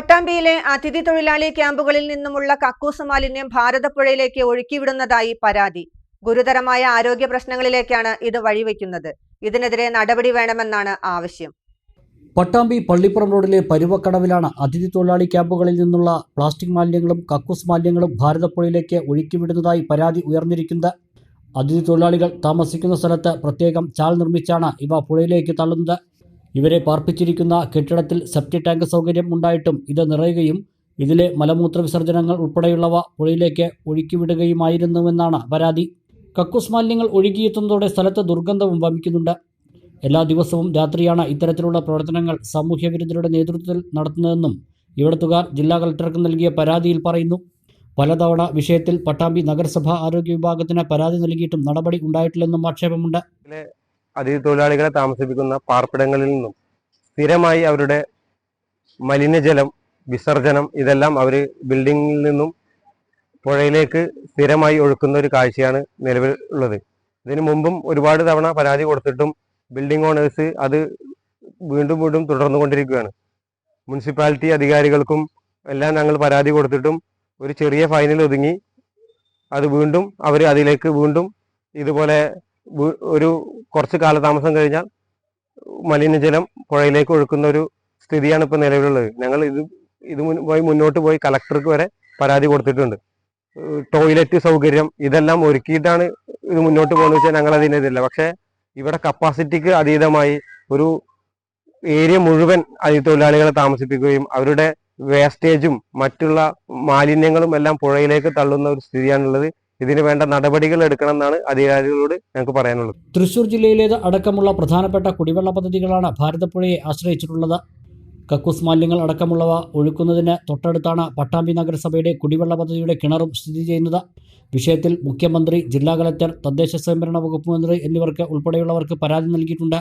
പട്ടാമ്പിയിലെ അതിഥി തൊഴിലാളി ക്യാമ്പുകളിൽ നിന്നുമുള്ള കക്കൂസ് മാലിന്യം ഭാരതപ്പുഴയിലേക്ക് ഒഴുക്കിവിടുന്നതായി പരാതി. ഗുരുതരമായ ആരോഗ്യ പ്രശ്നങ്ങളിലേക്കാണ് ഇത് വഴിവെക്കുന്നത്. ഇതിനെതിരെ നടപടി വേണമെന്നാണ് ആവശ്യം. പട്ടാമ്പി പള്ളിപ്പുറം റോഡിലെ പരുവക്കടവിലാണ് അതിഥി തൊഴിലാളി ക്യാമ്പുകളിൽ നിന്നുള്ള പ്ലാസ്റ്റിക് മാലിന്യങ്ങളും കക്കൂസ് മാലിന്യങ്ങളും ഭാരതപ്പുഴയിലേക്ക് ഒഴുക്കിവിടുന്നതായി പരാതി ഉയർന്നിരിക്കുന്നത്. അതിഥി തൊഴിലാളികൾ താമസിക്കുന്ന സ്ഥലത്ത് പ്രത്യേകം ചാൽ നിർമ്മിച്ചാണ് ഇവ പുഴയിലേക്ക് തള്ളുന്നത്. ഇവരെ പാർപ്പിച്ചിരിക്കുന്ന കെട്ടിടത്തിൽ സെപ്റ്റി ടാങ്ക് സൗകര്യം ഉണ്ടായിട്ടും ഇത് നിറയുകയും ഇതിലെ മലമൂത്ര വിസർജനങ്ങൾ ഉൾപ്പെടെയുള്ളവ പുഴയിലേക്ക് ഒഴുക്കിവിടുകയുമായിരുന്നുവെന്നാണ് പരാതി. കക്കൂസ് മാലിന്യങ്ങൾ ഒഴുകിയെത്തുന്നതോടെ സ്ഥലത്ത് ദുർഗന്ധവും വമിക്കുന്നുണ്ട്. എല്ലാ ദിവസവും രാത്രിയാണ് ഇത്തരത്തിലുള്ള പ്രവർത്തനങ്ങൾ സാമൂഹ്യവിരുദ്ധരുടെ നേതൃത്വത്തിൽ നടത്തുന്നതെന്നും ഇവിടത്തുകാർ ജില്ലാ കളക്ടർക്ക് നൽകിയ പരാതിയിൽ പറയുന്നു. പലതവണ വിഷയത്തിൽ പട്ടാമ്പി നഗരസഭാ ആരോഗ്യ വിഭാഗത്തിന് പരാതി നൽകിയിട്ടും നടപടി ഉണ്ടായിട്ടില്ലെന്നും ആക്ഷേപമുണ്ട്. അതിഥി തൊഴിലാളികളെ താമസിപ്പിക്കുന്ന പാർപ്പിടങ്ങളിൽ നിന്നും സ്ഥിരമായി അവരുടെ മലിനജലം വിസർജനം ഇതെല്ലാം അവർ ബിൽഡിങ്ങിൽ നിന്നും പുഴയിലേക്ക് സ്ഥിരമായി ഒഴുക്കുന്ന ഒരു കാഴ്ചയാണ് നിലവിൽ ഉള്ളത്. ഇതിനു മുമ്പും ഒരുപാട് തവണ പരാതി കൊടുത്തിട്ടും ബിൽഡിംഗ് ഓണേഴ്സ് അത് വീണ്ടും വീണ്ടും തുടർന്നുകൊണ്ടിരിക്കുകയാണ്. മുനിസിപ്പാലിറ്റി അധികാരികൾക്കും എല്ലാം ഞങ്ങൾ പരാതി കൊടുത്തിട്ടും ഒരു ചെറിയ ഫൈനിൽ ഒതുങ്ങി അത് വീണ്ടും അവർ അതിലേക്ക് വീണ്ടും ഇതുപോലെ ഒരു കുറച്ച് കാലതാമസം കഴിഞ്ഞാൽ മലിനജലം പുഴയിലേക്ക് ഒഴുക്കുന്ന ഒരു സ്ഥിതിയാണ് ഇപ്പോൾ നിലവിലുള്ളത്. ഞങ്ങൾ ഇത് ഇത് പോയി മുന്നോട്ട് പോയി കളക്ടർക്ക് വരെ പരാതി കൊടുത്തിട്ടുണ്ട്. ടോയ്ലറ്റ് സൗകര്യം ഇതെല്ലാം ഒരുക്കിയിട്ടാണ് ഇത് മുന്നോട്ട് പോകുന്നത് വെച്ചാൽ ഞങ്ങൾ അതിനെതിരില്ല പക്ഷേ ഇവിടെ കപ്പാസിറ്റിക്ക് അതീതമായി ഒരു ഏരിയ മുഴുവൻ അതി തൊഴിലാളികളെ താമസിപ്പിക്കുകയും അവരുടെ വേസ്റ്റേജും മറ്റുള്ള മാലിന്യങ്ങളും എല്ലാം പുഴയിലേക്ക് തള്ളുന്ന ഒരു സ്ഥിതിയാണുള്ളത്. ഇതിന് വേണ്ട നടപടികൾ എടുക്കണം എന്നാണ് അധികാരികളോട് ഞങ്ങൾക്ക് പറയാനുള്ളത്. തൃശൂർ ജില്ലയിലേത് അടക്കമുള്ള പ്രധാനപ്പെട്ട കുടിവെള്ള പദ്ധതികളാണ് ഭാരതപ്പുഴയെ ആശ്രയിച്ചിട്ടുള്ളത്. കക്കൂസ് മാലിന്യങ്ങൾ അടക്കമുള്ളവ ഒഴുക്കുന്നതിന് തൊട്ടടുത്താണ് പട്ടാമ്പി നഗരസഭയുടെ കുടിവെള്ള പദ്ധതിയുടെ കിണറും സ്ഥിതി ചെയ്യുന്നത്. വിഷയത്തിൽ മുഖ്യമന്ത്രി ജില്ലാ കലക്ടർ തദ്ദേശ സ്വയംഭരണ വകുപ്പ് മന്ത്രി എന്നിവർക്ക് ഉൾപ്പെടെയുള്ളവർക്ക് പരാതി നൽകിയിട്ടുണ്ട്.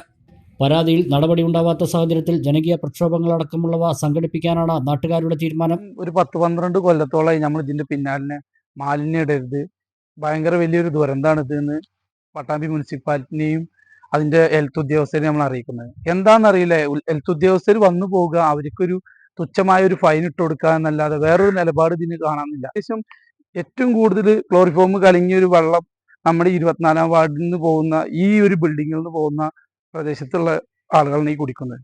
പരാതിയിൽ നടപടിയുണ്ടാവാത്ത സാഹചര്യത്തിൽ ജനകീയ പ്രക്ഷോഭങ്ങളടക്കമുള്ളവ സംഘടിപ്പിക്കാനാണ് നാട്ടുകാരുടെ തീരുമാനം. ഒരു പത്ത് പന്ത്രണ്ട് കൊല്ലത്തോളമായി നമ്മൾ ഇതിന്റെ പിന്നാലിനെ മാലിന്യം ഇടരുത്. ഭയങ്കര വലിയൊരു ദുരന്തമാണ് ഇത് എന്ന് പട്ടാമ്പി മുനിസിപ്പാലിറ്റിനെയും അതിന്റെ ഹെൽത്ത് ഉദ്യോഗസ്ഥരെ നമ്മൾ അറിയിക്കുന്നത്. എന്താണെന്നറിയില്ല? ഹെൽത്ത് ഉദ്യോഗസ്ഥർ വന്നു പോവുക അവർക്കൊരു തുച്ഛമായ ഒരു ഫൈൻ ഇട്ട് കൊടുക്കുക എന്നല്ലാതെ വേറൊരു നിലപാട് ഇതിന് കാണാനില്ല. അത്യാവശ്യം ഏറ്റവും കൂടുതൽ ക്ലോറിഫോം കലങ്ങിയ ഒരു വെള്ളം നമ്മുടെ ഇരുപത്തിനാലാം വാർഡിൽ നിന്ന് പോകുന്ന ഈ ഒരു ബിൽഡിങ്ങിൽ നിന്ന് പോകുന്ന പ്രദേശത്തുള്ള ആളുകളാണ് ഈ കുടിക്കുന്നത്.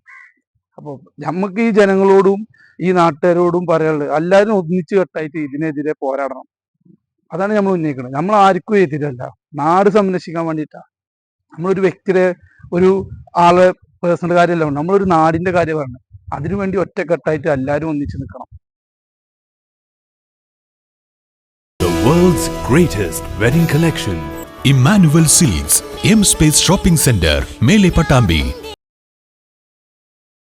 അപ്പോൾ നമുക്ക് ഈ ജനങ്ങളോടും ഈ നാട്ടുകാരോടും പറയാനുള്ളത് എല്ലാവരും ഒന്നിച്ചു കെട്ടായിട്ട് ഇതിനെതിരെ പോരാടണം. അതാണ് നമ്മൾ ഉന്നയിക്കുന്നത് നമ്മൾ ആർക്കും എതിരല്ല. നാട് സംരക്ഷിക്കാൻ വേണ്ടിയിട്ടാണ് നമ്മളൊരു വ്യക്തിയുടെ ഒരു ആളെ പേഴ്സണൽ കാര്യമല്ല നമ്മളൊരു നാടിന്റെ കാര്യമാണ് അതിനുവേണ്ടി ഒറ്റക്കെട്ടായിട്ട് എല്ലാവരും ഒന്നിച്ചു നിൽക്കണം wedding collection. Emmanuel Silks, M Space Shopping Center, Mele Patambi,